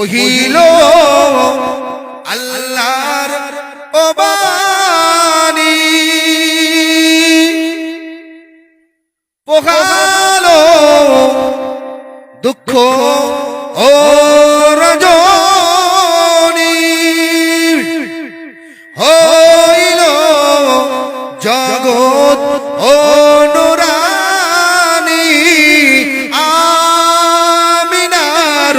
ওহিল আল্লাহর ওবানি পোহালো দুঃখ ও রজনী। হইল জগৎ অনুরানী আমিনার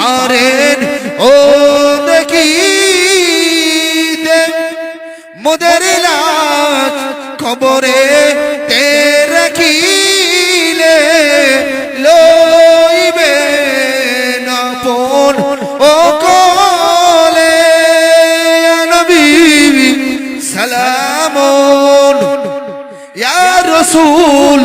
পারেন। ও দেখি মোদের লাশ খবরে তে রাখিলে লইবে না পন ও ইয়া রাসূল